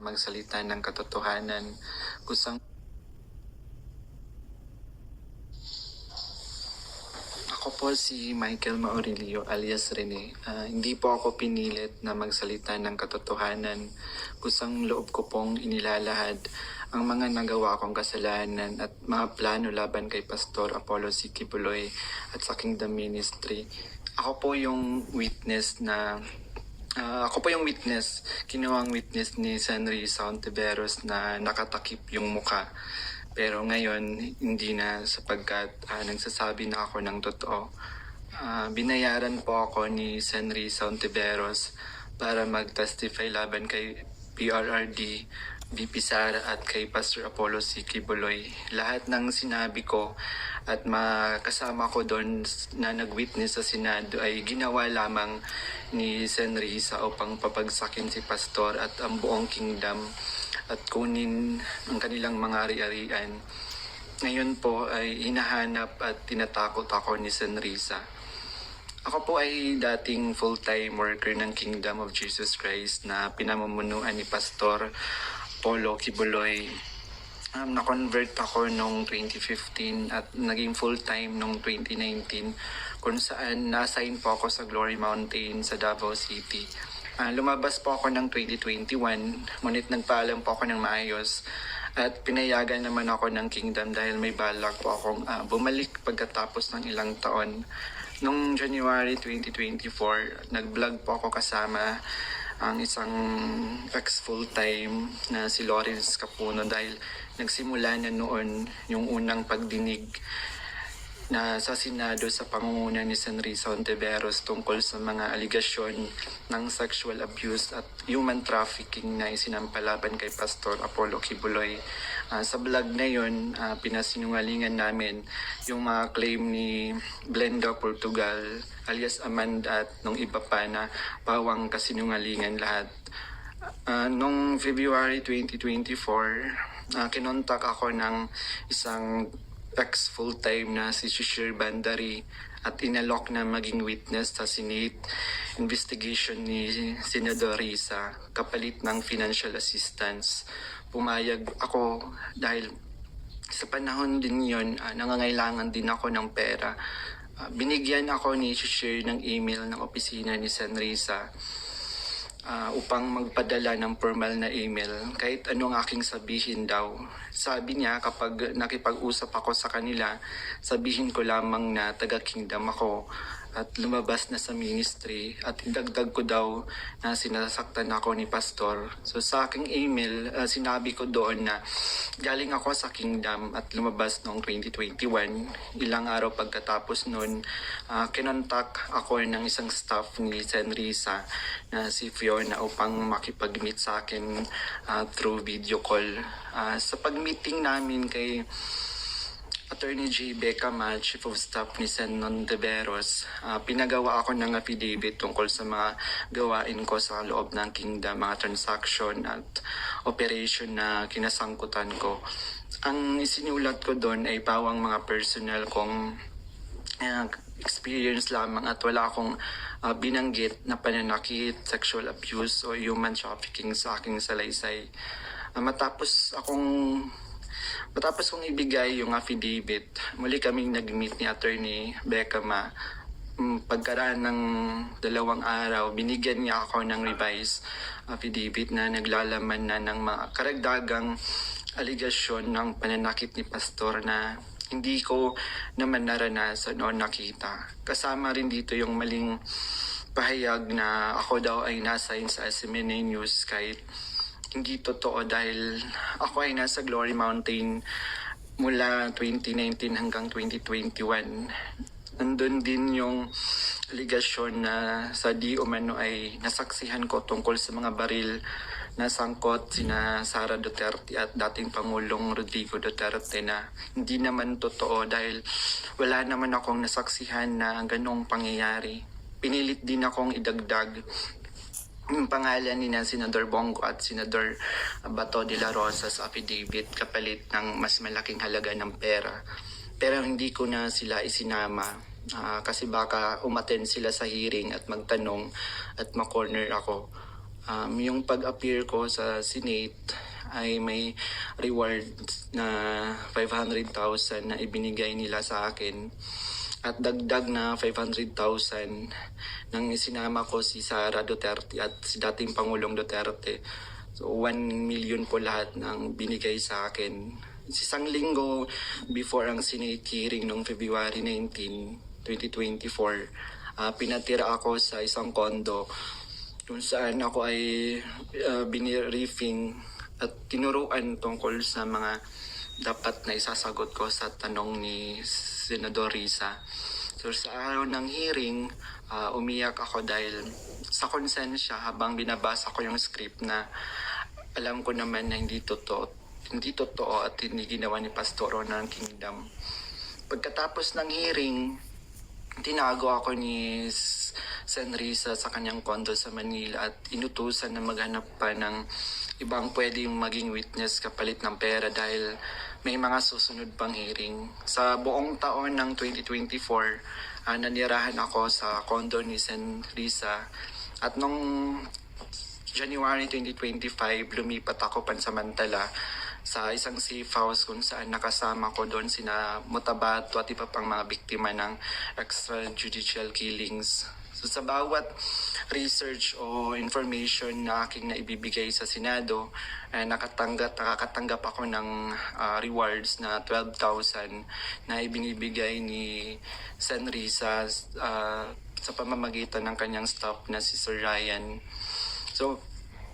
magsalita ng katotohanan kusang Ako po si Michael Maurilio alias Rene. Ah, hindi po ako pinilit na magsalita ng katotohanan kusang loob ko pong inilalahad ang mga nagawa kong kasalanan at mga plano laban kay Pastor Apollo C. At sa Kingdom Ministry. Ako po yung witness na Ah, ako po yung witness, kinuwang witness ni Senry Sauntiveros na nakatakip yung muka. Pero ngayon, hindi na sapagkat ah, nagsasabi na ako ng totoo. Ah, binayaran po ako ni Senry Sauntiveros para mag-testify laban kay PRRD, VP Sara at kay Pastor Apollo C. Kibuloy. Lahat ng sinabi ko at makasama ko doon na nag-witness sa Senado ay ginawa lamang ni Sen Risa upang papagsakin si Pastor at ang buong kingdom at kunin ang kanilang mga ari-arian. Ngayon po ay hinahanap at tinatakot ako ni Sen Risa. Ako po ay dating full-time worker ng Kingdom of Jesus Christ na pinamumunuan ni Pastor Polo Kibuloy. Um, na-convert ako noong 2015 at naging full-time noong 2019 kung saan na-assign po ako sa Glory Mountain sa Davao City. Ah, lumabas po ako ng 2021, ngunit nagpaalam po ako ng maayos at pinayagan naman ako ng Kingdom dahil may balak po akong ah, bumalik pagkatapos ng ilang taon. Noong January 2024, nag-vlog po ako kasama ang isang ex full-time na si Lawrence Capuno dahil nagsimula na noon yung unang pagdinig na sa Senado sa pangunguna ni San Risa Ontiveros tungkol sa mga aligasyon ng sexual abuse at human trafficking na isinampalaban kay Pastor Apollo Kibuloy. Ah, sa vlog na yun, ah, pinasinungalingan namin yung mga claim ni Blenda Portugal alias Amanda at nung iba pa na pawang kasinungalingan lahat. Ah, nung February 2024, ah, kinontak ako ng isang ex full-time na si Shishir Bandari at inalok na maging witness sa Senate investigation ni Senador Risa kapalit ng financial assistance. Pumayag ako dahil sa panahon din yon ah, nangangailangan din ako ng pera. Ah, binigyan ako ni Shishir ng email ng opisina ni San Ah, upang magpadala ng formal na email kahit anong aking sabihin daw. Sabi niya kapag nakipag-usap ako sa kanila, sabihin ko lamang na taga-kingdom ako at lumabas na sa ministry at idagdag ko daw na sinasaktan ako ni pastor. So sa aking email, ah, sinabi ko doon na galing ako sa kingdom at lumabas noong 2021. Ilang araw pagkatapos noon, ah, kinontak ako ng isang staff ni Sen Risa na si Fiona upang makipag-meet sa akin ah, through video call. Ah, sa pag-meeting namin kay Attorney J. Becama, Chief of Staff ni Sen. Nondeveros, ah, pinagawa ako ng affidavit tungkol sa mga gawain ko sa loob ng kingdom, mga transaction at operation na kinasangkutan ko. Ang isinulat ko doon ay pawang mga personal kong ah, experience lamang at wala akong ah, binanggit na pananakit, sexual abuse o human trafficking sa aking salaysay. Ah, matapos akong Matapos kong ibigay yung affidavit, muli kaming nag-meet ni Attorney Beckham. Mm, Pagkaraan ng dalawang araw, binigyan niya ako ng revised affidavit na naglalaman na ng mga karagdagang aligasyon ng pananakit ni Pastor na hindi ko naman naranasan o nakita. Kasama rin dito yung maling pahayag na ako daw ay nasa sa SMNA News kahit hindi totoo dahil ako ay nasa Glory Mountain mula 2019 hanggang 2021. Nandun din yung aligasyon na sa di umano ay nasaksihan ko tungkol sa mga baril na sangkot sina Sara Duterte at dating Pangulong Rodrigo Duterte na hindi naman totoo dahil wala naman akong nasaksihan na ganong pangyayari. Pinilit din akong idagdag pangalan ni na Senador Bongo at Senador Bato de la Rosa sa affidavit kapalit ng mas malaking halaga ng pera. Pero hindi ko na sila isinama ah, kasi baka umaten sila sa hearing at magtanong at makorner ako. Um, yung pag-appear ko sa Senate ay may reward na 500,000 na ibinigay nila sa akin at dagdag na 500,000 nang isinama ko si Sara Duterte at si dating Pangulong Duterte. So 1 million po lahat ng binigay sa akin. Isang linggo before ang Senate hearing noong February 19, 2024, ah, pinatira ako sa isang kondo kung saan ako ay uh, biniriefing at tinuruan tungkol sa mga dapat na isasagot ko sa tanong ni Senador Risa. So sa araw ng hearing, ah, umiyak ako dahil sa konsensya habang binabasa ko yung script na alam ko naman na hindi totoo, hindi totoo at hindi ginawa ni Pastoro ng Kingdom. Pagkatapos ng hearing, tinago ako ni S- Sen Risa sa kanyang kondo sa Manila at inutusan na maghanap pa ng ibang pwedeng maging witness kapalit ng pera dahil may mga susunod pang hearing. Sa buong taon ng 2024, ah, nanirahan ako sa kondo ni Sen Risa at nung January 2025, lumipat ako pansamantala sa isang safe house kung saan nakasama ko doon sina Mutabato at iba pang mga biktima ng extrajudicial killings. So sa bawat research o information na aking naibibigay sa Senado, eh, nakatanggap, nakakatanggap ako ng ah, rewards na 12,000 na ibinibigay ni Sen Risa ah, sa pamamagitan ng kanyang staff na si Sir Ryan. So,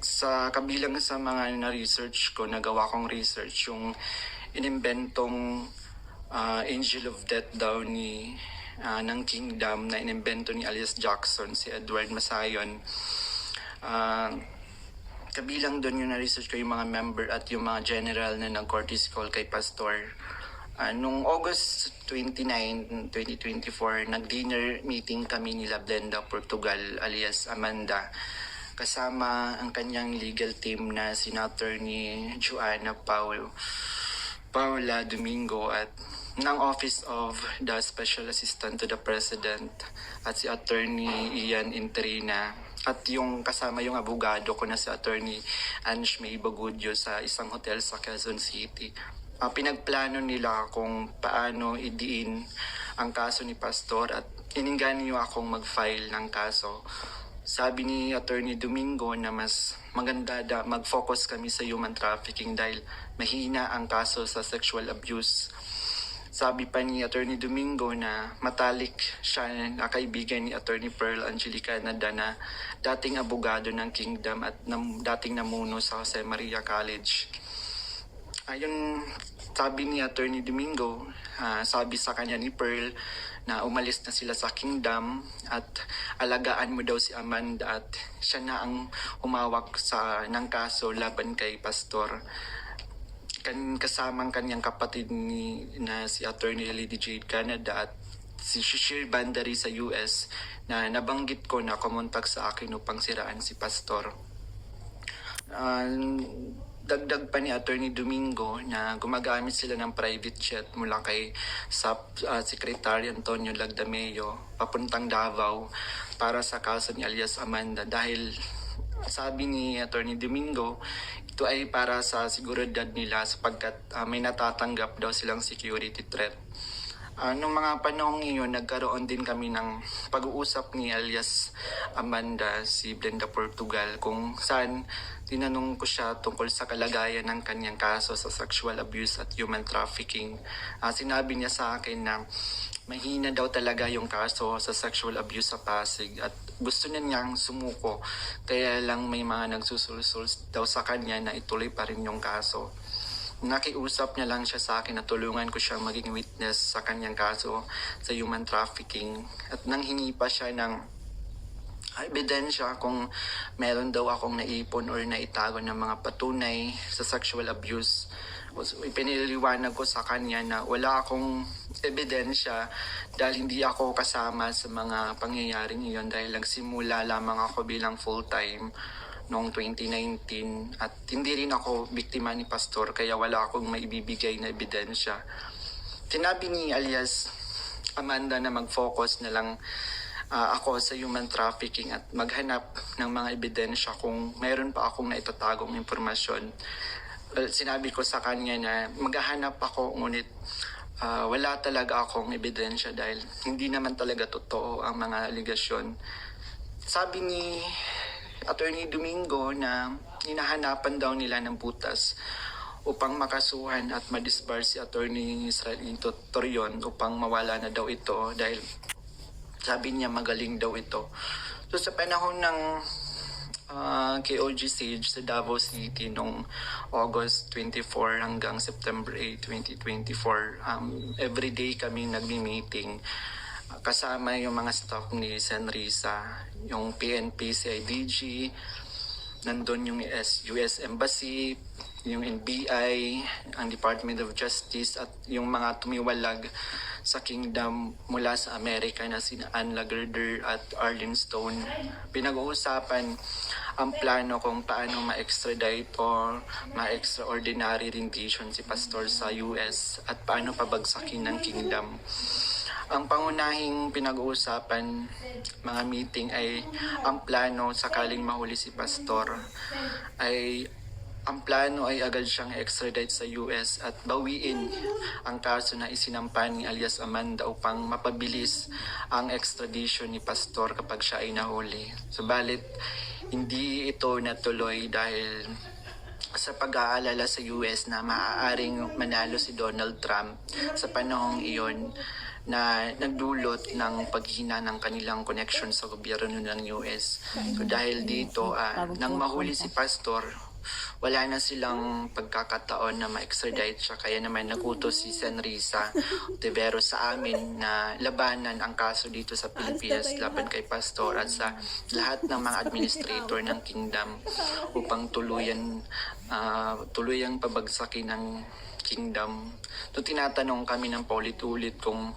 sa kabilang sa mga na-research ko, nagawa kong research, yung inimbentong ah, Angel of Death daw ni ah, ng Kingdom na inimbento ni alias Jackson, si Edward Masayon. Ah, kabilang doon yung na-research ko yung mga member at yung mga general na nag-courtesy call kay Pastor. Ah, nung August 29, 2024, nag-dinner meeting kami nila Blenda Portugal alias Amanda kasama ang kanyang legal team na senator ni Joanna Paul Paula Domingo at ng Office of the Special Assistant to the President at si Attorney Ian Interina at yung kasama yung abogado ko na si Attorney Ange May Bagudio sa isang hotel sa Quezon City. Ah, pinagplano nila kung paano idiin ang kaso ni Pastor at ininggan niyo akong mag-file ng kaso sabi ni Attorney Domingo na mas maganda da mag-focus kami sa human trafficking dahil mahina ang kaso sa sexual abuse. Sabi pa ni Attorney Domingo na matalik siya na kaibigan ni Attorney Pearl Angelica Nada na dating abogado ng Kingdom at nam, dating namuno sa Jose Maria College. Ayun, sabi ni Attorney Domingo, ah, sabi sa kanya ni Pearl na umalis na sila sa kingdom at alagaan mo daw si Amanda at siya na ang humawak sa ng kaso laban kay Pastor. Kan kasamang kanyang kapatid ni na si Attorney Lady Jade Canada at si Shishir Bandari sa US na nabanggit ko na kumontak sa akin upang siraan si Pastor. Ah, dagdag pa ni Attorney Domingo na gumagamit sila ng private jet mula kay SAP uh, Secretary Antonio Lagdameo papuntang Davao para sa kaso ni alias Amanda dahil sabi ni Attorney Domingo ito ay para sa seguridad nila sapagkat ah, may natatanggap daw silang security threat. Ah, nung mga panahong iyon, nagkaroon din kami ng pag-uusap ni alias Amanda, si Blenda Portugal, kung saan tinanong ko siya tungkol sa kalagayan ng kanyang kaso sa sexual abuse at human trafficking. Ah, sinabi niya sa akin na mahina daw talaga yung kaso sa sexual abuse sa Pasig at gusto niya niyang sumuko. Kaya lang may mga nagsusulsul daw sa kanya na ituloy pa rin yung kaso nakiusap niya lang siya sa akin na tulungan ko siyang maging witness sa kanyang kaso sa human trafficking at nang hingi pa siya ng ebidensya kung meron daw akong naipon or naitago ng mga patunay sa sexual abuse. Ipiniliwanag ko sa kanya na wala akong ebidensya dahil hindi ako kasama sa mga pangyayaring iyon dahil nagsimula lamang ako bilang full-time noong 2019 at hindi rin ako biktima ni pastor kaya wala akong maibibigay na ebidensya. Sinabi ni alias Amanda na mag-focus na lang ah, ako sa human trafficking at maghanap ng mga ebidensya kung mayroon pa akong naitatagong impormasyon. Well, sinabi ko sa kanya na maghahanap ako ngunit ah, wala talaga akong ebidensya dahil hindi naman talaga totoo ang mga aligasyon. Sabi ni Attorney Domingo na hinahanapan daw nila ng butas upang makasuhan at madisbar si Attorney Israelito Torion upang mawala na daw ito dahil sabi niya magaling daw ito. So sa panahon ng ah, KOG Sage sa Davao City noong August 24 hanggang September 8, 2024, um, everyday kami nagmi-meeting. Kasama yung mga staff ni Senrisa, yung PNP, CIDG, nandun yung US, US Embassy, yung NBI, ang Department of Justice at yung mga tumiwalag sa kingdom mula sa Amerika na sina Ann Lagerder at Arlene Stone. Pinag-uusapan ang plano kung paano ma-extradite or ma-extraordinary rendition si Pastor sa US at paano pabagsakin ng kingdom. Ang pangunahing pinag-uusapan mga meeting ay ang plano sakaling mahuli si Pastor ay ang plano ay agad siyang extradite sa US at bawiin ang kaso na isinampa ni alias Amanda upang mapabilis ang extradition ni Pastor kapag siya ay nahuli. Subalit, hindi ito natuloy dahil sa pag-aalala sa US na maaaring manalo si Donald Trump sa panahong iyon na nagdulot ng paghina ng kanilang connection sa gobyerno ng US. So dahil dito, ah, nang mahuli si Pastor, wala na silang pagkakataon na ma-extradite siya. Kaya naman nagutos si Senrisa Tevero sa amin na labanan ang kaso dito sa Pilipinas laban kay Pastor at sa lahat ng mga administrator ng kingdom upang tuluyan ah, tuluyang pabagsakin ng kingdom. So tinatanong kami ng paulit-ulit kung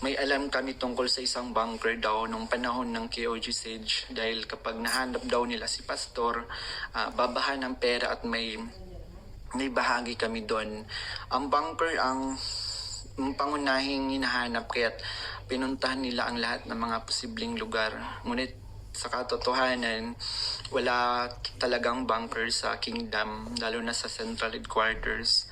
may alam kami tungkol sa isang bunker daw nung panahon ng KOG Sage dahil kapag nahanap daw nila si Pastor, ah, babahan ng pera at may may bahagi kami doon. Ang bunker ang ang pangunahing hinahanap kaya't pinuntahan nila ang lahat ng mga posibleng lugar. Ngunit sa katotohanan, wala talagang bunker sa kingdom, lalo na sa central headquarters.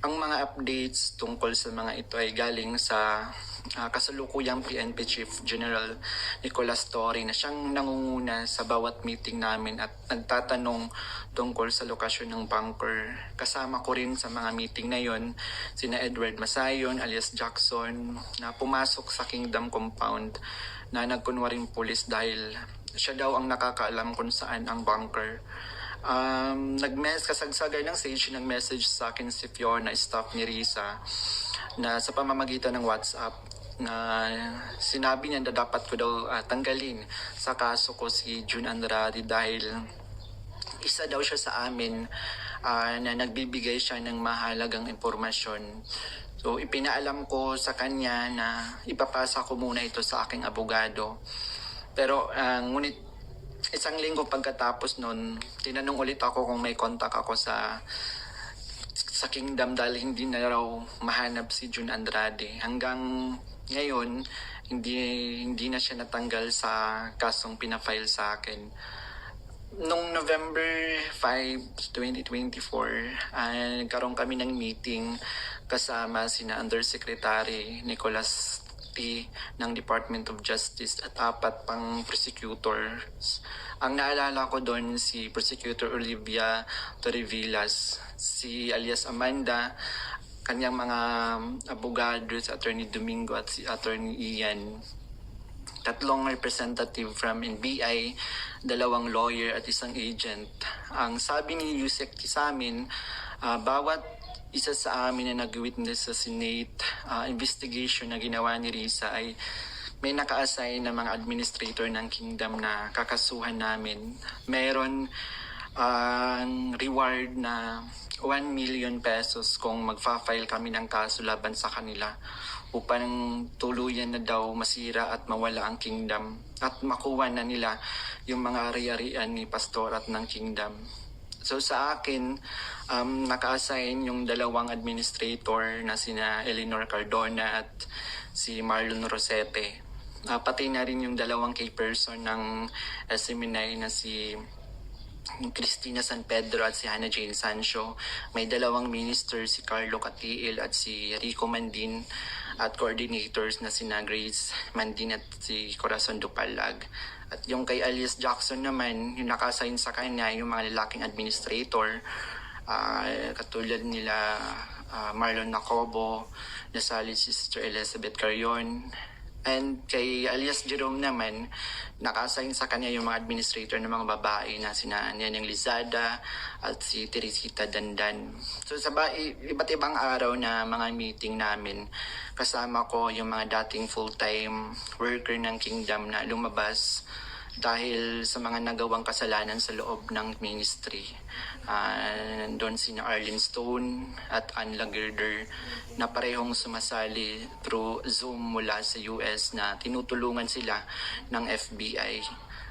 Ang mga updates tungkol sa mga ito ay galing sa ah, kasalukuyang PNP Chief General Nicolas Torre na siyang nangunguna sa bawat meeting namin at nagtatanong tungkol sa lokasyon ng bunker. Kasama ko rin sa mga meeting na yon sina Edward Masayon alias Jackson na pumasok sa Kingdom Compound na nagkunwaring pulis dahil siya daw ang nakakaalam kung saan ang bunker. Um, nag-mess, kasagsagan ng Sage, nag-message sa akin si Fiona, staff ni Risa, na sa pamamagitan ng WhatsApp, na sinabi niya na dapat ko daw ah, tanggalin sa kaso ko si June Andrade dahil isa daw siya sa amin ah, na nagbibigay siya ng mahalagang impormasyon. So ipinaalam ko sa kanya na ipapasa ko muna ito sa aking abogado. Pero ah, ngunit isang linggo pagkatapos nun, tinanong ulit ako kung may contact ako sa sa kingdom dahil hindi na raw mahanap si June Andrade. Hanggang ngayon, hindi hindi na siya natanggal sa kasong pinafile sa akin. Noong November 5, 2024, ah, nagkaroon kami ng meeting kasama sina Undersecretary Nicholas T ng Department of Justice at apat pang prosecutors. Ang naalala ko doon si Prosecutor Olivia Torrevillas, si alias Amanda, kanyang mga abogado si Attorney Domingo at si Attorney Ian tatlong representative from NBI, dalawang lawyer at isang agent. Ang sabi ni Yusek sa amin, ah, bawat isa sa amin na nag-witness sa Senate ah, investigation na ginawa ni Risa ay may naka-assign na mga administrator ng kingdom na kakasuhan namin. Meron ang reward na 1 million pesos kung magfa-file kami ng kaso laban sa kanila upang tuluyan na daw masira at mawala ang kingdom at makuha na nila yung mga ari-arian ni pastor at ng kingdom. So sa akin, um, naka-assign yung dalawang administrator na sina Eleanor Cardona at si Marlon Rosete. Ah, pati na rin yung dalawang key person ng SMNI na si Cristina San Pedro at si Hannah Jane Sancho. May dalawang minister, si Carlo Catiil at si Rico Mandin at coordinators na si Grace Mandin at si Corazon Dupalag. At yung kay Alias Jackson naman, yung nakasign sa kanya, yung mga lalaking administrator, ah, katulad nila ah, Marlon Nacobo, nasali si Sister Elizabeth Carion, And kay alias Jerome naman, naka-assign sa kanya yung mga administrator ng mga babae na sina Neneng Lizada at si Teresita Dandan. So sa ba, iba't ibang araw na mga meeting namin, kasama ko yung mga dating full-time worker ng Kingdom na lumabas dahil sa mga nagawang kasalanan sa loob ng ministry. Uh, nandun si Arlene Stone at Ann Lagerder na parehong sumasali through Zoom mula sa US na tinutulungan sila ng FBI.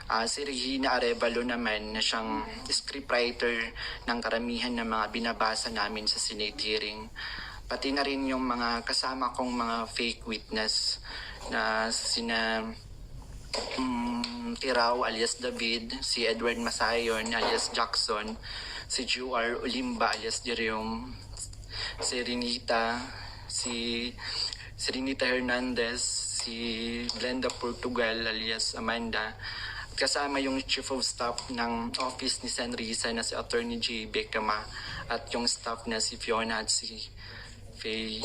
Ah, si Regina Arevalo naman na siyang scriptwriter ng karamihan ng mga binabasa namin sa Senate hearing. Pati na rin yung mga kasama kong mga fake witness na sina mm, Tiraw alias David, si Edward Masayon alias Jackson, si Juar Olimba alias Jerome, si Renita, si, si Hernandez, si Glenda Portugal alias Amanda, at kasama yung Chief of Staff ng Office ni San Risa na si Attorney J. Becama at yung staff na si Fiona at si Faye.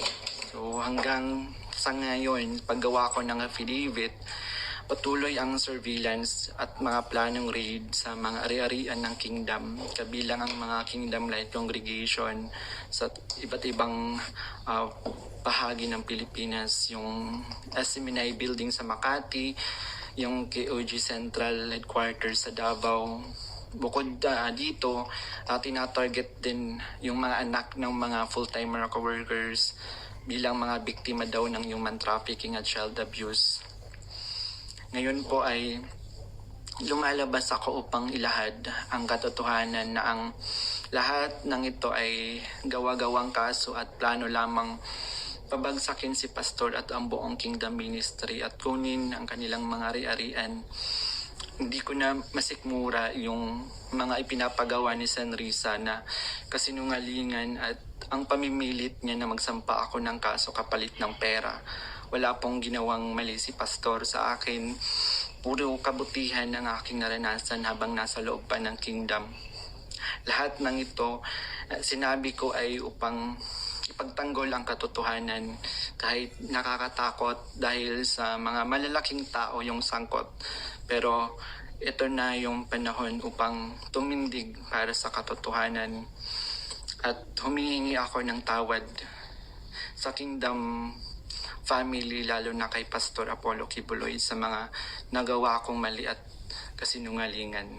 So hanggang sa ngayon, paggawa ko ng affidavit, patuloy ang surveillance at mga planong raid sa mga ari-arian ng kingdom, kabilang ang mga kingdom light congregation sa iba't ibang ah, bahagi ng Pilipinas, yung SMNI building sa Makati, yung KOG Central Headquarters sa Davao, Bukod ah, dito, uh, tinatarget din yung mga anak ng mga full-time workers bilang mga biktima daw ng human trafficking at child abuse. Ngayon po ay lumalabas ako upang ilahad ang katotohanan na ang lahat ng ito ay gawa-gawang kaso at plano lamang pabagsakin si pastor at ang buong kingdom ministry at kunin ang kanilang mga ari-arian hindi ko na masikmura yung mga ipinapagawa ni San Risa na kasinungalingan at ang pamimilit niya na magsampa ako ng kaso kapalit ng pera. Wala pong ginawang mali si Pastor sa akin. Puro kabutihan ang aking naranasan habang nasa loob pa ng kingdom. Lahat ng ito, eh, sinabi ko ay upang ipagtanggol ang katotohanan kahit nakakatakot dahil sa mga malalaking tao yung sangkot. Pero ito na yung panahon upang tumindig para sa katotohanan at humihingi ako ng tawad sa kingdom family lalo na kay Pastor Apollo Kibuloy sa mga nagawa kong mali at kasinungalingan.